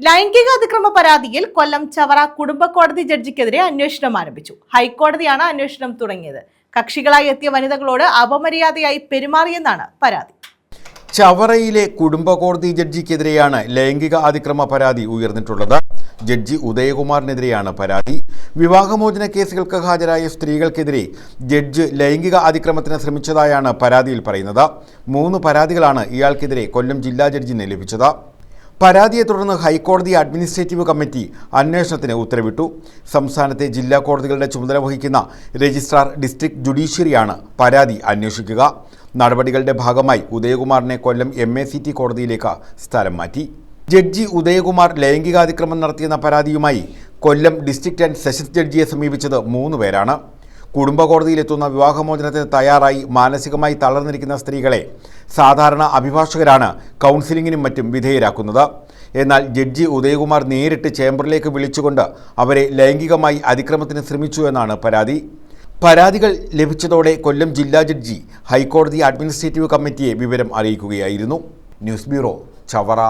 ലൈംഗിക അതിക്രമ പരാതിയിൽ കൊല്ലം ചവറ കുടുംബ കോടതി ജഡ്ജിക്കെതിരെ അന്വേഷണം ആരംഭിച്ചു. ഹൈക്കോടതിയാണ് അന്വേഷണം തുടങ്ങിയത്. കക്ഷികളായി എത്തിയ വനിതകളോട് അപമര്യാദയായി പെരുമാറിയെന്നാണ് പരാതി. ചവറയിലെ കുടുംബ കോടതി ജഡ്ജിക്കെതിരെയാണ് ലൈംഗിക അതിക്രമ പരാതി ഉയർന്നിട്ടുള്ളത്. ജഡ്ജി ഉദയകുമാറിനെതിരെയാണ് പരാതി. വിവാഹമോചന കേസുകൾക്ക് ഹാജരായ സ്ത്രീകൾക്കെതിരെ ജഡ്ജ് ലൈംഗിക അതിക്രമത്തിന് ശ്രമിച്ചതായാണ് പരാതിയിൽ പറയുന്നത്. മൂന്ന് പരാതികളാണ് ഇയാൾക്കെതിരെ കൊല്ലം ജില്ലാ ജഡ്ജിന് ലഭിച്ചത്. പരാതിയെ തുടർന്ന് ഹൈക്കോടതി അഡ്മിനിസ്ട്രേറ്റീവ് കമ്മിറ്റി അന്വേഷണത്തിന് ഉത്തരവിട്ടു. സംസ്ഥാനത്തെ ജില്ലാ കോടതികളുടെ ചുമതല വഹിക്കുന്ന രജിസ്ട്രാർ ഡിസ്ട്രിക്ട് ജുഡീഷ്യറിയാണ് പരാതി അന്വേഷിക്കുക. നടപടികളുടെ ഭാഗമായി ഉദയകുമാറിനെ Kollam M A C T കോടതിയിലേക്ക് സ്ഥലം മാറ്റി. ജഡ്ജി ഉദയകുമാർ ലൈംഗികാതിക്രമം നടത്തിയെന്ന പരാതിയുമായി കൊല്ലം ഡിസ്ട്രിക്ട് ആൻഡ് സെഷൻസ് ജഡ്ജിയെ സമീപിച്ചത് മൂന്ന് പേരാണ്. കുടുംബ കോടതിയിലെത്തുന്ന വിവാഹമോചനത്തിന് തയ്യാറായി മാനസികമായി തളർന്നിരിക്കുന്ന സ്ത്രീകളെ സാധാരണ അഭിഭാഷകരാണ് കൗൺസിലിങ്ങിനും മറ്റും വിധേയരാക്കുന്നത്. എന്നാൽ ജഡ്ജി ഉദയകുമാർ നേരിട്ട് ചേംബറിലേക്ക് വിളിച്ചുകൊണ്ട് അവരെ ലൈംഗികമായി അതിക്രമത്തിന് ശ്രമിച്ചു എന്നാണ് പരാതി. പരാതികൾ ലഭിച്ചതോടെ കൊല്ലം ജില്ലാ ജഡ്ജി ഹൈക്കോടതി അഡ്മിനിസ്ട്രേറ്റീവ് കമ്മിറ്റിയെ വിവരം അറിയിക്കുകയായിരുന്നു. News bureau Chavara.